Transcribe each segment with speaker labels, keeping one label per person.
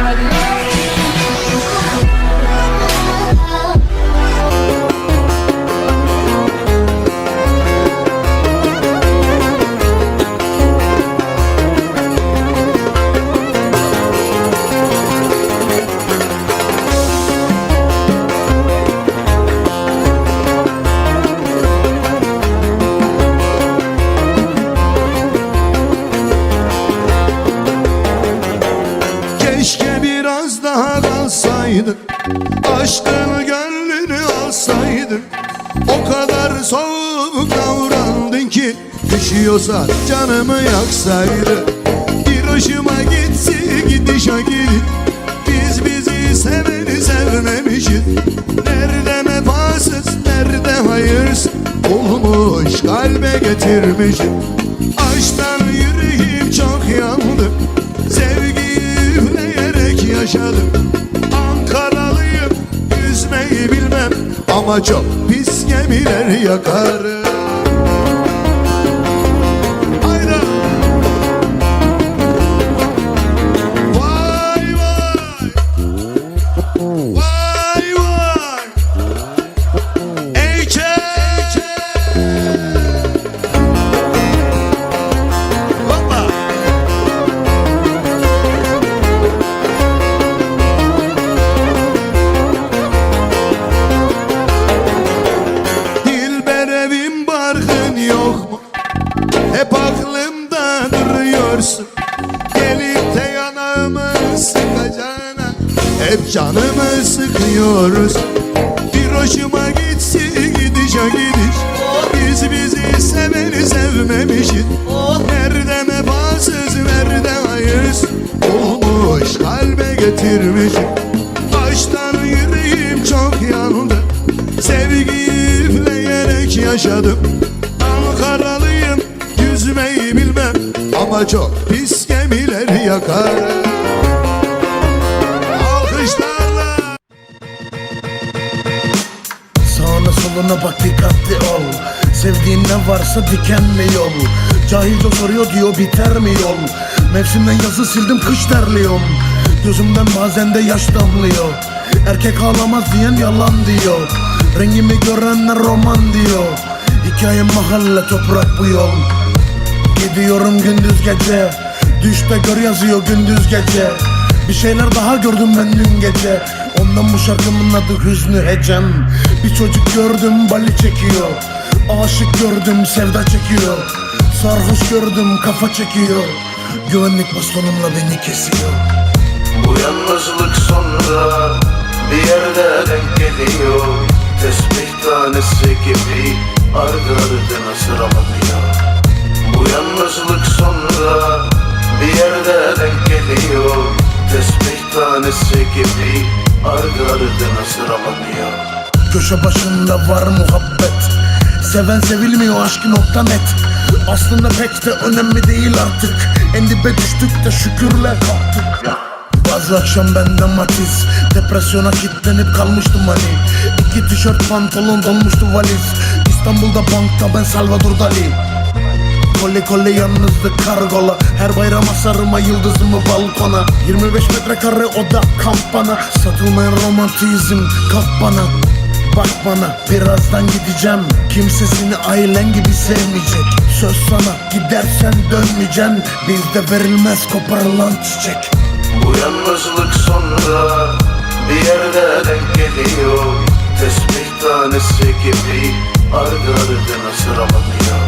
Speaker 1: I'm soğuk davrandın ki Düşüyorsa canımı yaksaydın Bir hoşuma gitsi gidişe gidin Biz bizi seveni sevmemişiz. Nerede vefasız nerede hayırsız Olmuş kalbe getirmişim Aşktan yüreğim çok yandı Sevgiyi üfleyerek yaşadım Ama çok pis gemiler yakarım yok mu? Hep aklımda duruyorsun. Gelip de yanağımı sıkacağına Hep canımı sıkıyoruz. Bir hoşuma gitsi gidişe gidiş. Biz bizi seveni sevmemişiz. Nerede vefasız nerede hayırsız Olmuş kalbe getirmiş Aşktan yüreğim çok yandı. Sevgiyi üfleyerek yaşadım Ama çok pis gemiler yakarım Alkışlarla.
Speaker 2: Sağına soluna bak dikkatli ol. Sevdiğin ne varsa dikenli yol. Cahilce soruyor diyor biter mi yol? Mevsimden yazı sildim kış terliyorum Gözümden bazen de yaş damlıyor. Erkek ağlamaz diyen yalan diyor. Rengimi görenler roman diyor. Hikayem mahalle toprak bu yol Gidiyorum gündüz gece. Düşte gör yazıyor gündüz gece. Bir şeyler daha gördüm ben dün gece. Ondan bu şarkımın adı Hüznü Hecem. Bir çocuk gördüm bali çekiyor. Aşık gördüm sevda çekiyor. Sarhoş gördüm kafa çekiyor. Güvenlik bastonumla beni kesiyor.
Speaker 3: Bu yalnızlık sonra bir yerde denk geliyor. Tesbih tanesi gibi ardı ardına sıralanıyor yalnızlık sonra bir yerde denk geliyor. Tesbih tanesi gibi ardı ardına sıralanıyor
Speaker 2: Köşe başında var muhabbet. Seven sevilmiyor aşkı nokta net. Aslında pek de önemli değil artık. En dibe düştük de şükürle kalktık. Bazı akşam bende matiz. Depresyona kilitlenip kalmıştım hani İki tişört pantolon dolmuştu valiz. İstanbul'da bankta ben Salvador Dali Kole kole yalnızlık kargola. Her bayram asarıma yıldızımı balkona. 25 metrekare oda kampana. Satılmayan romantizm kap bana Bak bana birazdan gideceğim. Kimse seni ailen gibi sevmeyecek. Söz sana gidersen dönmeyeceksin Bizde verilmez koparılan çiçek.
Speaker 3: Bu yalnızlık sonra bir yerde denk geliyor. Tesbih tanesi gibi ardı ardına sıralanıyor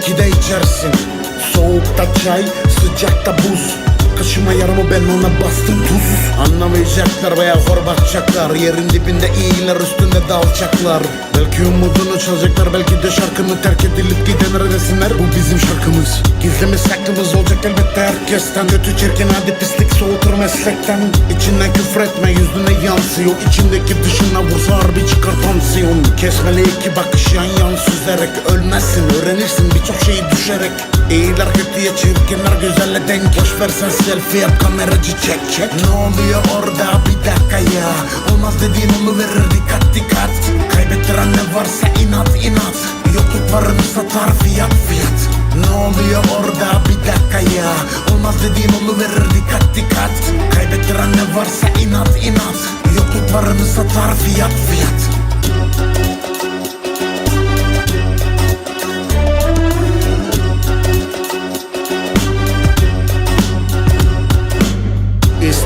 Speaker 2: İllaki de içersin. Soğukta çay, sıcakta buz Kaşıma yaramı ben ona bastım tuz. Anlamayacak Kıracaklar veya hor bakacaklar. Yerin dibinde iyiler üstünde de alçaklar Belki umudunu çalacaklar belki de şarkını terk edilip gidenlere desinler. Bu bizim şarkımız. Gizlimiz saklımız olacak elbette herkesten. Kötü çirkin hadi pislik soğutur meslekten. İçinden küfür etme yüzüne yansıyor. İçindeki dışına vursa harbi çıkar tansiyon Kesmeli iki bakış yan yan süzerek Ölmezsin öğrenirsin birçok şeyi düşerek. İyiler kötüye çirkinler güzelle denk. Boş versen selfie yap kameracı çek çek. Ne oluyor orada? Bir dakika ya. Olmaz dediğin verir dikkat dikkat. Kaybettiren ne varsa inat inat. Yokluk varını satar fiyat fiyat. Ne oluyor orada? Bir dakika ya. Olmaz dediğin verir dikkat dikkat. Kaybettiren ne varsa inat inat. Yokluk varını satar fiyat fiyat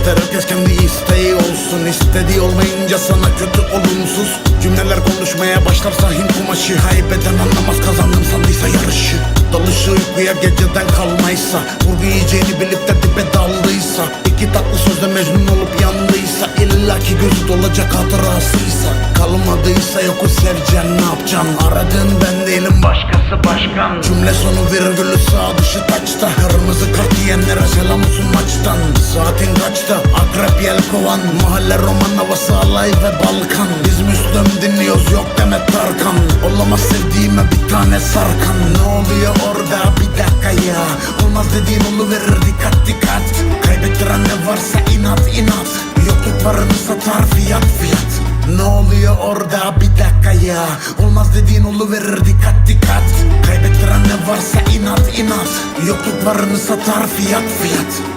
Speaker 2: İster herkes kendi isteği olsun. İstediği olmayınca sana kötü olumsuz Cümleler konuşmaya başlarsa Hint kumaşı Kaybeden anlamaz kazandım sandıysa yarışı Dalışı uykuya geceden kalmaysa Vurgu yiyeceğini bilip de dibe daldıysa İki tatlı sözle mecnun olup yandıysa İlla ki gözü dolacak hatırasıysa Kalmadıysa yoku seveceksin ne yapacaksın Aradığın ben değilim başkası başkan. Cümle sonu virgülü sağ dışı taçta. Kırmızı kart yiyenlere selam olsun maçtan. Saatin kaçta? Akrep yel kovan Mahalle roman havası alay ve Balkan. Biz Müslüm dinliyoruz yok Demet Tarkan. Olamaz sevdiğime bir tane sarkan. Ne oluyor orada bir dakika ya. Olmaz dediğin verir dikkat dikkat. Kaybettiren ne varsa inat inat. Yokluk varını satar fiyat fiyat. Ne oluyor orada bir dakika ya. Olmaz dediğin verir dikkat dikkat. Kaybettiren ne varsa inat inat. Yokluk varını satar fiyat fiyat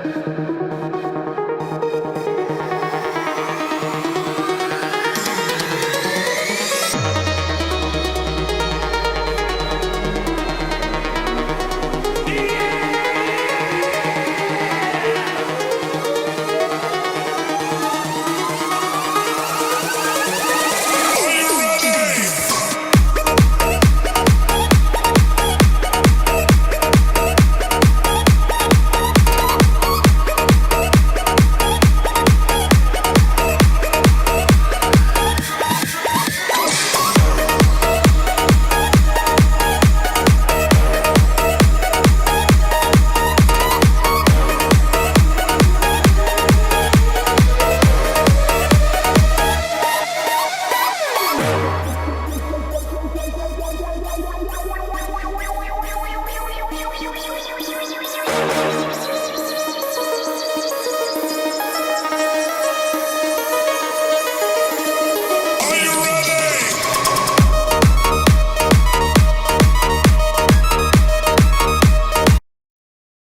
Speaker 2: thank you.